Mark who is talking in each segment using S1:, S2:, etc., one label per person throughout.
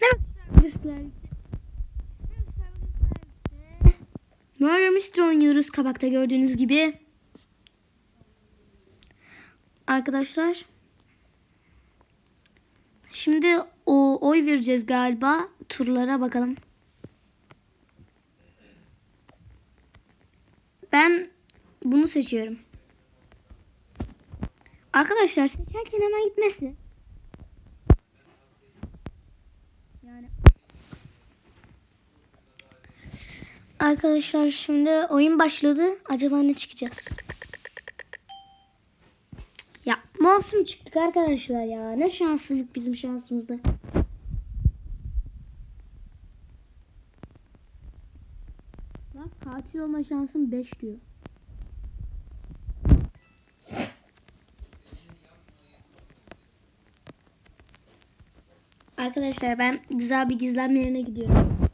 S1: Servisler. Murder Mystery oynuyoruz kabakta gördüğünüz gibi. Arkadaşlar. Şimdi o oy vereceğiz galiba. Turlara bakalım. Ben bunu seçiyorum. Arkadaşlar seçerken hemen gitmesin. Yani Arkadaşlar şimdi oyun başladı. Acaba ne çıkacak? Ya masum çıktık arkadaşlar ya. Ne şanssızlık bizim şansımızda. Bak katil olma şansım 5 diyor. Arkadaşlar ben güzel bir gizlenme yerine gidiyorum.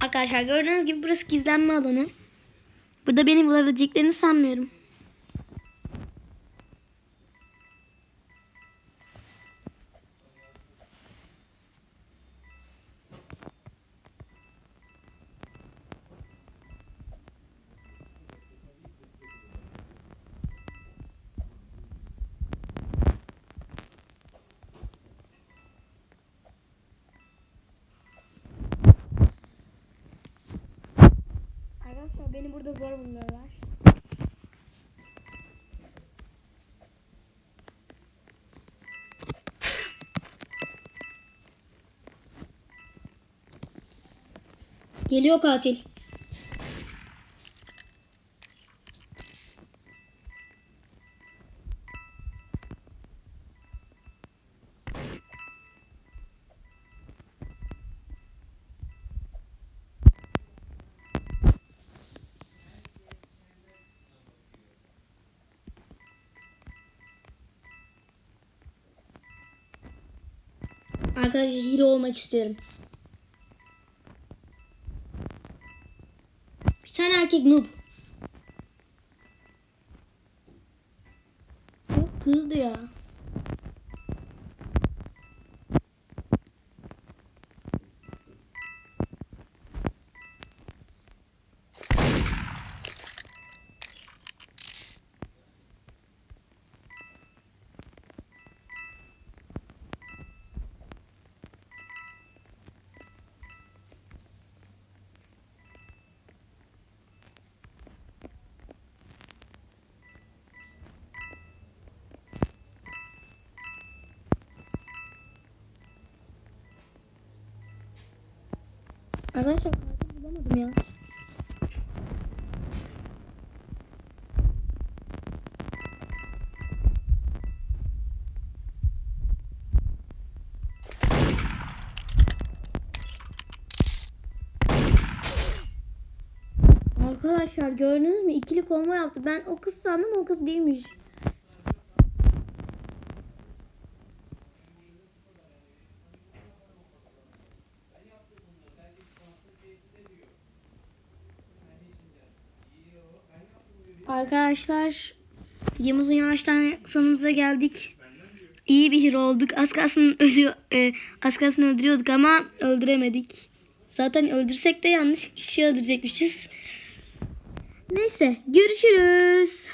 S1: Arkadaşlar gördüğünüz gibi burası gizlenme alanı. Burada beni bulabileceklerini sanmıyorum. Beni burada zor buluyorlar. Geliyor katil. Arkadaşlar hero olmak istiyorum. Bir tane erkek noob. Yok kızdı ya. Arkadaşlar bulamadım ya. Arkadaşlar gördünüz mü? İkili kombo yaptı. Ben o kız sandım o kız değilmiş. Arkadaşlar videomuzun yavaştan sonumuza geldik. İyi bir hero olduk. Az kalsın ölüyor, e, az kalsın öldürüyorduk ama öldüremedik. Zaten öldürsek de yanlış kişi öldürecekmişiz. Neyse görüşürüz.